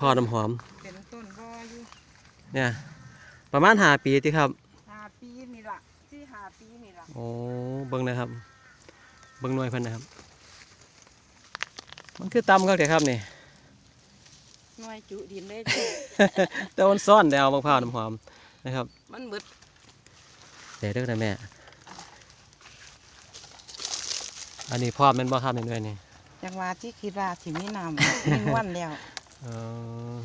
พ่อน้ำหอม เป็นต้นบ่อยู่เนี่ย ประมาณห้าปีที่ครับห้าปีนี่ล่ะที่ห้าปีนี่ล่ะโอ้เบิ่งนะครับ เบิ่งหน่วยเพิ่นนะครับ มันคือตำเขาเถอะครับนี่หน่วยจุดินได้จ้ะแต่มันซ่อนแนวมะพร้าวน้ำหอมนะครับ มันเบิดเดี๋ยวเด้อนะแม่ อันนี้พร้อมแม่นบ่ครับในหน่วยนี่ จังหวะที่คิดว่าสิมีน้ำ มีนวลแล้วเอ่อ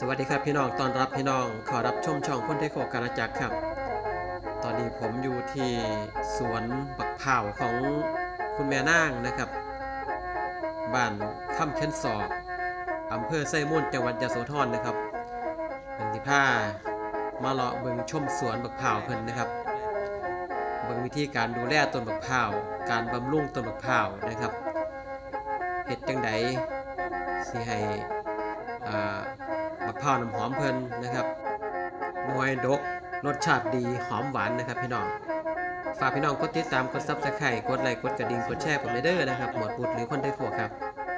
สวัสดีครับพี่น้อง ตอนรับพี่น้อง ขอรับชมช่องคนเทโคการจักรครับ ตอนนี้ผมอยู่ที่สวนบักเผาของคุณแม่นางนะครับ บ้านค่ำเค้นศอกอำเภอไส้ม่วนจังหวัดยะโสธรนะครับเป็นที่ผ้า มาเลาะเบิงชมสวนบักเผาวเพิ่นนะครับ เบิ่งวิธีการดูแลต้นบักพร้าว การบำรุงต้นบักพร้าวนะครับเฮ็ดจังใดสิให้อ่าบักพร้าวน้ำหอมเพิ่นนะครับหน่วยดกรสชาติดีหอมหวานนะครับพี่น้องฝากพี่น้องกดติดตามกด Subscribe กดไลค์กดกระดิ่งกดแชร์ผมเลยเด้อนะครับหมวดปุดหรือคนได้พวกครับ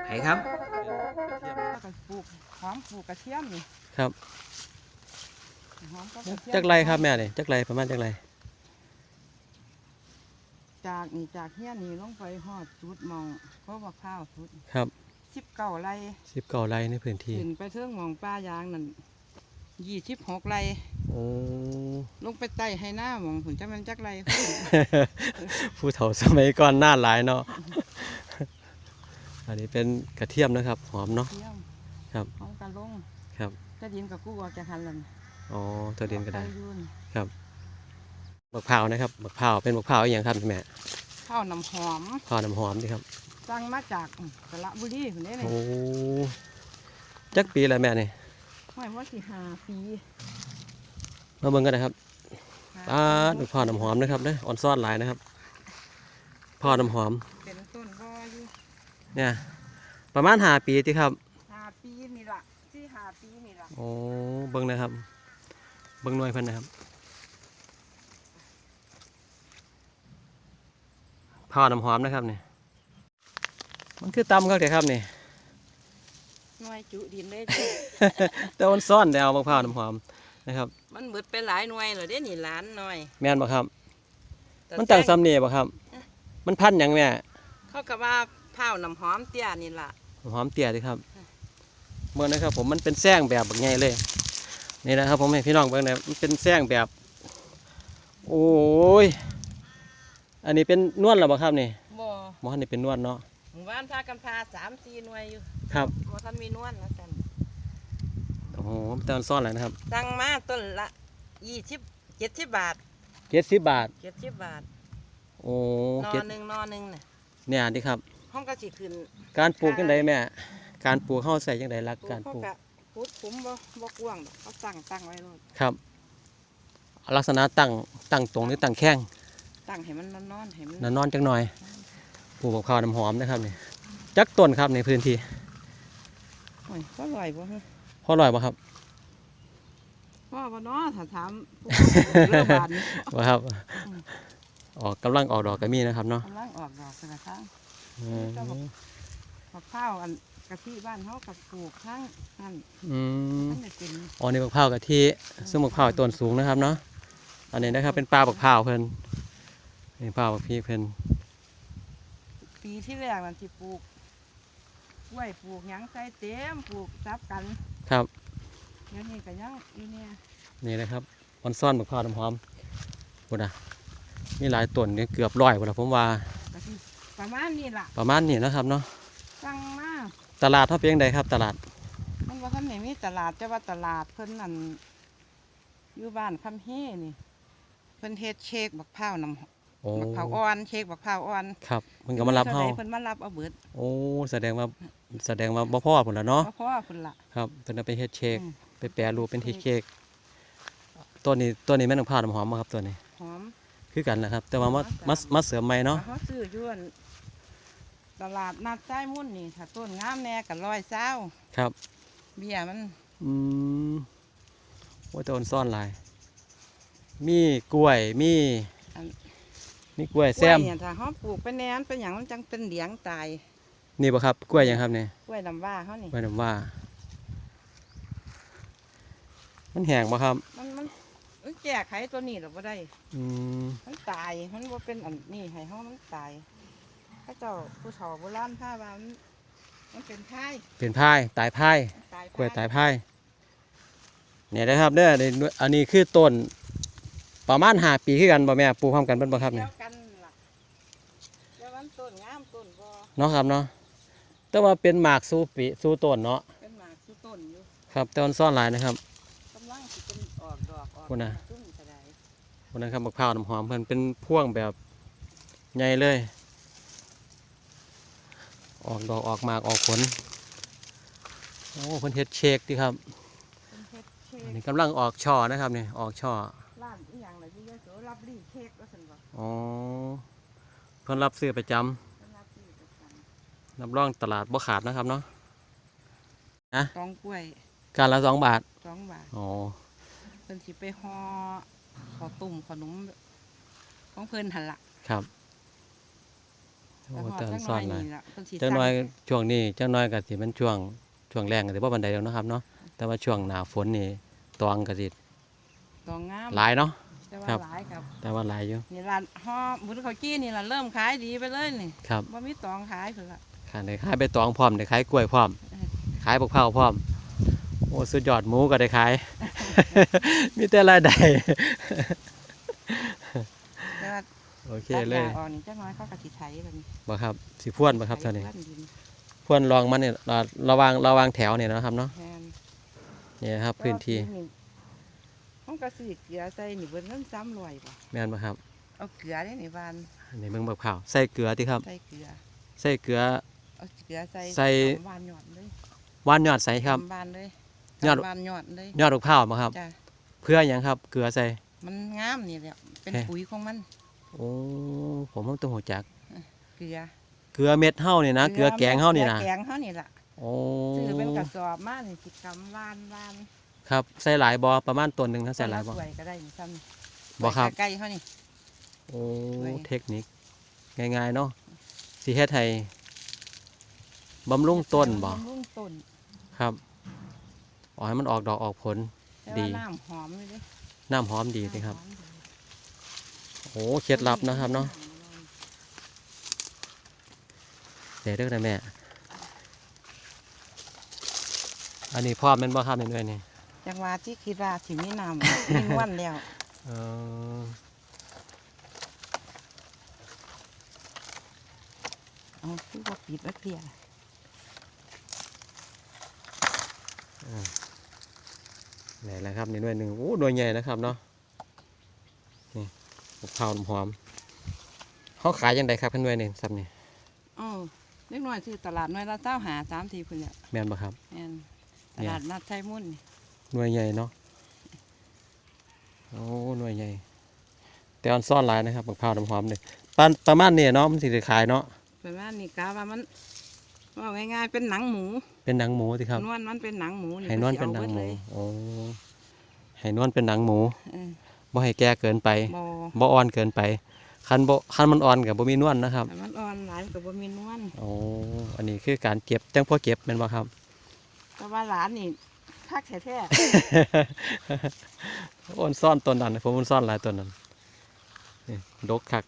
ไผครับแล้วก็ปลูกหอมปลูกกระเทียมนี่ครับ หอมกับกระเทียมจักไรครับแม่นี่จักไรประมาณจักไรจากนี่จากเฮียนี่ลงไปฮอดจุดหมองเขาบักข้าวสุดครับสิบเก้าไร่สิบเก้าไรในพื้นที่ขึ้นไปเทิงหมองป้ายางนั่นยี่สิบหกไร่โอ้ลงไปไต่ให้หน้าหมองผุนจะมันจักไรผู้เฒ่าสมัยก่อนหน้าหลายเนาะอันนี้เป็นกระเทียมนะครับ หอมเนาะเทียมครับหอมกะลงครับจะดินกับกู้ออกจากหันลัน อ๋อตัวเดียนก็ได้ปอยุ่นบักพร้าวนะครับบักพร้าวเป็นบักพร้าวอหย่างครับแม่ข้าวน้ำหอมพร้าวน้ำหอมดีครับสั่งมาจากสระบุรีคนนี้นี่โอ้จักปีแล้วแม่นี่ไม่ว่าสิหาปีมาเบิ่งกันนะครับห้าป้าดปีบักพร้าวน้ำหอมนะครับเด้ออ่อนซ่อนหลายนะครับพร้าวน้ำหอมเป็นต้นบ่อยู่เนี่ยประมาณห้าปีที่ครับ หาปีนี่ล่ะที่หาปีนี่ล่ะโอ้เบิ่งนะครับ เบิ่งหน่วยเพิ่นนะครับพร้าวน้ำหอมนะครับนี่มันคือตำเขาเถอะครับนี่หน่วยจุดินได้จ้ะ แต่มันซ่อนแนวมะพร้าวน้ำหอมนะครับ มันเบิดไปหลายหน่วยเลยเด้นี่หล้านหน่อยแม่นบ่ครับแต่มันต่างแซงซ้ำนี่บ่ครับ มันพันธุ์หยังแม่เขาก็ว่าข้าวน้ำหอมเตี้ยนี่ล่ะ น้ำหอมเตี้ยเดิครับเมื่อนะครับผมมันเป็นแซงแบบแบบไงเลย นี่นะครับผมให้พี่น้องเบิ่งนะมันเป็นแซงแบบ โอ้ย อันนี้เป็นนวลหรอบ่ครับนี่บ่บ่ทันนี่เป็นนวลเนาะหมู่บ้านพากันพาสามสี่หน่วยอยู่ครับบ่ทันมีนวลนะจันโอ้โหแต่มันซ่อนแล้วนะครับสั่งมาต้นละยี่สิบเจ็ดสิบบาทเจ็ดสิบบาทเจ็ดสิบบาท โอ้นอเจ็ดหนึ่งนอหนึ่งน่ะเนี่ยนี่ครับห้องก็สิขึ้น การปลูกจังไดแม่ การปลูกเฮาใส่จังไดหลักปลูการเขาปลูกก็ พุดคุ้มบ่บ่กว้างดอกเขาตั้งตั้งไว้โลดครับ ลักษณะตั้งตั้งตรงหรือตั้งแข้งตั้งให้มันนอนๆให้มันนอนๆจังหน่อยปลูกมะพร้าวน้ำหอมนะครับนี่จักต้นครับในพื้นที่โอ้ยก็ลอยบ่ฮะพอร่อยป่ะครับพ่อบ่เนาะถ้าถามผู้คนเรื่องบานนี่ว่าครับอืมออกกำลังออกดอกก็มีนะครับเนาะกำลังออกดอกกระทั่งอื มเจ้าบอกมะพร้าวอันกะทิบ้านเฮากับปลูกทั้งนั่นอืม ทั้งได้เป็นอ๋อนี่มะพร้าวกะทิซึ่งมะพร้าวต้นสูงนะครับเนาะอันนี้นะครับเป็นปลาบักพร้าวเพิ่นนี่ปลาบักพีเพิ่นปีที่แรกนั่นสิปลูกกล้วยปลูกหยังใส่เต็มปลูกจับกันครับ เดี๋ยวนี้ก็ยังอยู่เนี่ยนี่นะครับออนซ่อนมะพร้าวน้ำหอมพุ่นนะมีหลายต้นเนี่ยเกือบร้อยพุ่นละผมว่า ก็สิประมาณนี้ล่ะประมาณนี้นะครับเนาะ สั่งมาตลาดเท่าเพียงใดครับ ตลาด มันว่าท่านไหนมีตลาดแต่ว่าตลาดเพิ่นนั่นอยู่บ้านคำเฮนี่ เพิ่นเฮ็ดเชคบักพร้าวน้ำโอ้บักพร้าวอ่อนเชคบักพร้าวอ่อนครับมันก็มารับเฮาท่ใดเพิ่นมารับเอาเบิดโอ้แสดงว่าแสดงว่าบ่พ่อพุ่นละเนาะเพราะว่าเพิ่นละครับเพิ่นเอาไปเฮ็ดเค้กอืมไปแปรรูปเป็นเฮ็ดเค้กตัวนี้ตัวนี้แม่นของผ้าน้ำหอมบ่ครับตัวนี้หอมคือกันนะครับ แต่ว่ามาหอมมาตามมาเสริมใหม่เนาะเขาซื้ออยวน ตลาดนัดใต้มุ่นนี่ถ้าต้นงามแน่กับร้อยเศร้าครับ เบี้ยมัน อืมโอ้ยแต้นซ่อนหลาย มีกล้วยมีอันี่กล้วยแซมกล้วยเนี่ยถ้าเฮาปลูกไปแนนเป็นหยังมันจังเป็นเหลียงตายนี่บ่ครับกล้วยหยังครับเนี่ยกล้วยลำว่าเฮานี่กล้วยน้ำว่า มันแห้งบ่ครับ มันมันมันแก้ไขตัวนี้หรอบ่ได้ อืมมันตายมันว่าเป็นอันนี้ให้เฮามันตาย พระเจ้าผู้เฒ่าโบราณพาว่ามันมันเป็นไผ่เป็นพายตายพายตายกล้วยตายพายเนี่ยนะครับเด้อนี่อันนี้คือต้นประมาณห้าปีคือกันบ่แม่ปลูกพร้อมกันเบิ่นบ่ครับเดีเนี่ยยวกันล่ะเดี๋ยวมันต้นงามต้นบ่เนาะครับเนาะแต่ว่าเป็นหมากสู้ปีสู้ต้นเนาะเป็นหมากสุต้นอยู่ครับแต่มันซ่อนหลายนะครับ กำลังสิเป็นออกดอกออกพุ่นน่ะ ตุ้มก็ได้วันนั้นครับมะพร้าวน้ำหอมเพิ่นเป็นพ่วงแบบใหญ่เลย ออกดอกออกหมากออกผล โอ้เพิ่นเฮ็ดเชคดีครับเป็นเฮ็ดเค้อันกนี้กำลังออกช่อนะครับนี่ออกช่อ ร้านอีหยังล่ะอยู่ยโสรับรีเค้กว่าซั่นบ่อ๋อ เพิ่นรับซื้อประจำเพิ่นรับรีประจำรับรองตลาดบ่ขาดนะครับเนาะตองกล้วยการละสองบาท สองบาทอ๋อ เพิ่นสิไปห่อข้าวต้มขนมของเพิ่นหั่นล่ะครับ โอ้แต่ห่อแต่จังซ่น้ออนยหลายนี่ล่ะเพิ่นสิจังน้อยสั่งช่วงนี้จังน้อยก็สิมันช่วงช่วงแรงก็สิบ่ปานใดแล้วเนาะครับเนาะแต่ว่าช่วงหน้าฝนนี่ตองก็สิตองงามหลายเนาะแต่ครัว่าบหลายครับแต่ว่าหลายอยู่นี่ร้านห่อหมุนข้าวจี้นี่ล่ะเริ่มขายดีไปเลยนี่ครับบ่มีตองขายเพิ่นล่ะขายได้ขายใบตองพร้อมได้ขายกล้วยพร้อมเออขายบักเผาวพร้อมโอ้สุดยอดหมูก็ได้ขาย มีแต่รายได้แต่ว่า โอเคตัดเลยยาออกนี่จังน้อยเขาก็สิไถแบบนี้บ่ครับสิพ่วนบ่ครับเท่านี้ไถพรวนดินพ่วนรองมันเนี่ยอ่าระวางระวางแถวเนี่ยนะครับเนาะแทนนี่ครับพื้นที่ห้องกระสีเกลือใส่นี่เบิ่งเงินซ้ำรวยป่ะแม่นบ่ครับเอาเกลือได้ในบ้านอันนี้เบิ่งบักเผาวใส่เกลือติครับ ใส่เกลือ ใส่เกลือ เอาเกลือใส่ใส่ หวานหยอดเลยหว่านยอดใส่ครับตำบานเลยยอดตำบานหยอดเลยยอดบักเผาวบ่ครับ จ้ะเพื่อหยังครับ เกลือใส่ มันงามนี่แหละเป็นเอ๊ะ ปุ๋ยของมัน โอ้ผมบ่ต้องหูจัก เกลือเกลือเม็ดเฮานี่นะ เกลือแกงเฮานี่นะเกลือแกงเฮานี่ล่ะโอ้ซื้อเป็นกระสอบมานี่สิกำวานวานครับใส่หลายบ่ประมาณต้นหนึงนะใส่หลายบ่สวยก็ได้นี่ซ้ำบ่ครับใกล้ๆเฮานี่โอ้ไว้เทคนิคง่ายๆเนาะสิเฮ็ดให้บำรุงต้นบ่บำรุงต้นครับอ๋อให้มันออกดอกออกผลแต่ดีว่าน้ำหอมเลยเด้น้ำหอมดีเลยครับน้ำหอมดี โอ้เคล็ดลับนะครับเนาะเดี๋ยวเด้อนะแม่ อันนี้พร้อมแม่นบ่ครับนี่ด้วยนี่จังหวะที่คิดว่าสิมีน้ำ มีนวันแล้วเออเอาคือว่าปิดแล้วเคลียร์ไหนแล้วครับนี่ด้วยหนึ่งโอ้หน่วยใหญ่นะครับเนาะนี่ มะพร้าวน้ำหอมเขาขายยังไงครับขั้นด้วยนี่ซับนี่อ๋อเล็กน้อยซื้อตลาดน้อยละเจ้าหาสามทีพุ่นเนี่ยแม่นบ่ครับแม่นตเนี่ยลาดนัดไทยมุ่นนี่หน่วยใหญ่เนาะโอ้หน่วยใหญ่ แต่อันซ่อนหลายนะครับมะพร้าวน้ำหอมเลยปานประมาณนี้เนาะมันสิได้ขายเนาะเป็นว่านี่กาว่ามันว่าง่ายๆเป็นหนังหมู เป็นหนังหมูสิครับนวลมันเป็นหนังหมูให้นวลเป็นหนังหมูโอ้ให้นวลเป็นหนังหมูเออ บ่ให้แก่เกินไปบอบ่อ่อนเกินไป คันบ่คันมันอ่อนกับบ่มีนวลนะครับ แต่มันอ่อนหลายกับบ่มีนวลโอ้อันนี้คือการเก็บจังพอเก็บแม่นบ่ครับ แต่ว่าหลานนี่คักแท้อ้นซ่อนต้นนั้นผมมันซ่อนหลายต้นนั้นนี่ดกคัก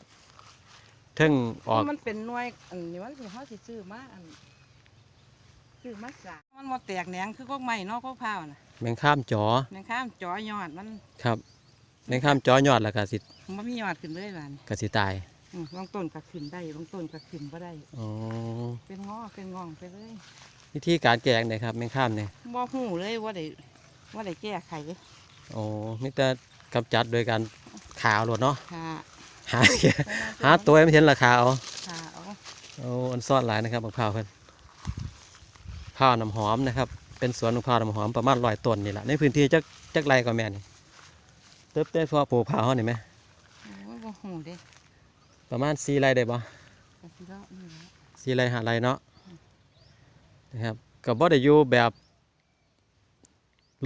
เทึ่งๆออกมันเป็นหน่วยอันนี้มันสิเฮาสิซื้อมาอันซื้อมาสากมันบ่แตกแหนงคือพวกไม้เนอกพวกพร้าวน่ะแมงข้ามจอแมงข้ามจอยอดมันครับ แมงข้ามจอยอดแล้วก็สิมันมียอดขึ้นเลยบานก็สิตายอืมบางต้นก็ขึ้นได้บางต้นก็ขึ้นบ่ได้ อ๋อเป็นงอเป็นงองไปเลยวิธีการแกงเนี่ยครับแมงข้ามเนี่ยบ่หูเลยว่าได้ว่าได้แก้ไขโอ้มิแต่กำจัดโดยการขาวหลดเนาะค่ะหาหาตัวให้ไม่เห็นราคาเอาค่ะเอาโอ้อันซ่อนหลายนะครับมะพร้าวเพิ่นข้าวน้ำหอมนะครับ เป็นสวนมะพร้าวน้ำหอมประมาณร้อยต้นนี่แหละในพื้นที่จักจักไรก็แม่นี่ เติบเต้พอปลูกพร้าวเฮานี่ไหมโอ้ยบ่หูเด้ประมาณสี่ไรได้บ่ก็สิเลาะนี่แหละสี่ไรหาไรเนาะนะครับก็บ่ได้อยู่แบบ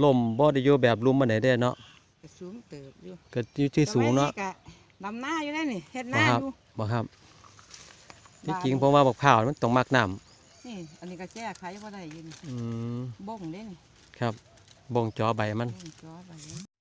ลมบ่ได้อยู่แบบลุ่มมันไหนได้เนาะก็สูงเติบอยู่ก็อยู่ที่สูงเนาะสมัยก็ดำหน้าอยู่ได้นี่เฮ็ดหบ่น้าครับอยู่บ่ครับที่บ้านจริงผมว่าบักพร้าวมันต้องมักน้ำนี่อันนี้ก็แก้ไขบ่ได้อยู่นี่อืมบ่งเด้นี่ครับบ่งจอใบมัน บ่งจอไปเลย